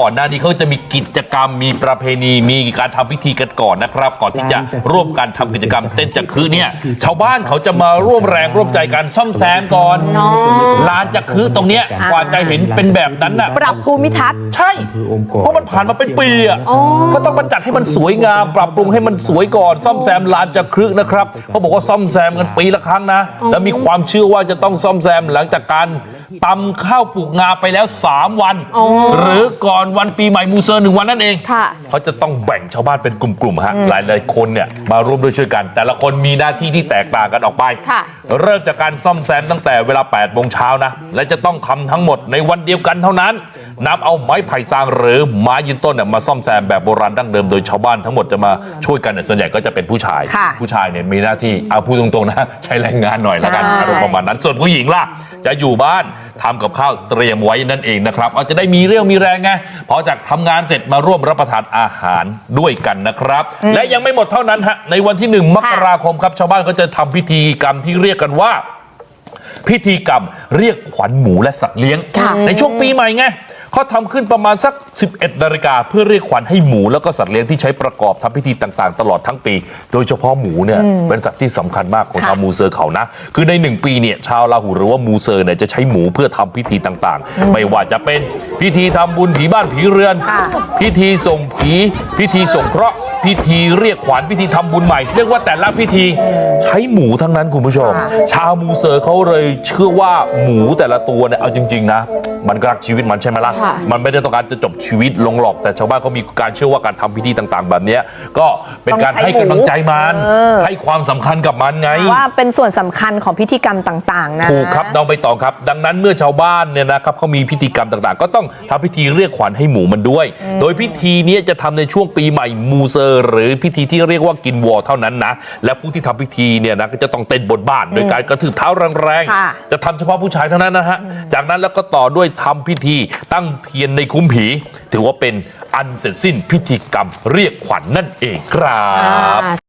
ก่อนหน้านี้เขาจะมีกิจกรรมมีประเพณีมีการทำพิธีกันก่อนนะครับ ก่อนที่จะร่วมกันทำกิจกรรมเต้นจักคือเนี่ยชาวบ้านเขาจะมาร่วมแรงร่วมใจกันซ่อมแซมก่อนลานจักคือตรงเนี้ยกว่าจะเห็นเป็นแบบนั้นน่ะปรับภูมิทัศน์ใช่เพราะมันผ่านมาเป็นปีอะก็ต้องมาจัดให้มันสวยงาม ปรับปรุงให้มันสวยก่อน ซ่อมแซมลานจะครึกนะครับเขาบอกว่าซ่อมแซมกันปีละครั้งนะ แล้วมีความเชื่อว่าจะต้องซ่อมแซมหลังจากการตำข้าวปลูกงาไปแล้ว 3 วัน หรือก่อนวันปีใหม่มูเซอร์หนึ่งวันนั่นเองค่ะเขาจะต้องแบ่งชาวบ้านเป็นกลุ่มๆฮะหลายๆคนเนี่ยมาร่วมด้วยช่วยกัน แต่ละคนมีหน้าที่ที่แตกต่างกันออกไปค่ะเริ่มจากการซ่อมแซมตั้งแต่เวลา8โมงเช้านะและจะต้องทำทั้งหมดในวันเดียวกันเท่านั้นนำเอาไม้ไผ่ซางหรือไม้ยืนต้นเนี่ยมาซ่อมแซมแบบโบราณดั้งเดิมโดยชาวบ้านทั้งหมดจะมาช่วยกันเนี่ยส่วนใหญ่ก็จะเป็นผู้ชายค่ะผู้ชายเนี่ยมีหน้าที่เอาพูดตรงๆนะ ใช้แรงงานหน่อยละกันใช่อารมณ์ประมาณนั้นส่วนผู้หญิงล่ะ จะอยู่บ้านทำกับข้าวเตรียมไว้นั่นเองนะครับเอาจะได้มีเรี่ยวมีแรงไงพอจากทำงานเสร็จมาร่วมรับประทานอาหารด้วยกันนะครับ และยังไม่หมดเท่านั้นฮะในวันที่หนึ่งมกราคมครับชาวบ้านก็จะทำพิธีกรรมที่เรียกกันว่า พิธีกรรมเรียกขวัญหมูและสัตว์เลี้ยงค่ะในช่วงปีใหม่ไง เขาทำขึ้นประมาณสัก 11 นาฬิกาเพื่อเรียกขวัญให้หมูแล้วก็สัตว์เลี้ยงที่ใช้ประกอบทำพิธีต่างๆ ตลอดทั้งปี โดยเฉพาะหมูเนี่ยเป็นสัตว์ที่สำคัญมากของค่ะชาวมูเซอร์เขานะ คือในหนึ่งปีเนี่ยชาวลาหูหรือว่ามูเซอร์เนี่ยจะใช้หมูเพื่อทำพิธีต่างๆ ไม่ว่าจะเป็นพิธีทำบุญผีบ้านผีเรือนค่ะพิธีส่งผีพิธีส่งเคราะห์พิธีเรียกขวัญพิธีทำบุญใหม่ เรียกว่าแต่ละพิธีใช้หมูทั้งนั้นคุณผู้ชม ชาวมูเซอร์เขาเลยเชื่อว่าหมูแต่ละตัวเนี่ยเอาจริง ๆ นะ มันก็รักชีวิตมันใช่ไหมล่ะค่ะ มันไม่ได้ต้องการจะจบชีวิตลงหรอกแต่ชาวบ้านเขามีการเชื่อว่าการทำพิธีต่างๆ แบบเนี้ยก็เป็นการต้องใช้ให้กำลังใจมันเออให้ความสำคัญกับมันไง ว่าเป็นส่วนสำคัญของพิธีกรรมต่างๆนะถูกครับน้องใบตองครับ ดังนั้นเมื่อชาวบ้านเนี่ยนะครับเขามีพิธีกรรมต่างๆ ก็ต้องทำพิธีเรียกขวัญให้หมูมันด้วย โดยพิธีเนี้จะทำในช่วงปีใหม่มูเซอร์หรือพิธีที่เรียกว่ากินวอเท่านั้นนะและผู้ที่ทำพิธีเนี่ยนะก็จะต้องเต้นบนบ้าน โดยการกระทืบเท้าแรงค่ะๆจะทำเฉพาะผู้ชายเท่านั้นนะฮะจากนั้นแล้วก็ต่อด้วยทำพิธีตั้งเทียนในคุ้มผี ถือว่าเป็นอันเสร็จสิ้นพิธีกรรมเรียกขวัญนั่นเองครับ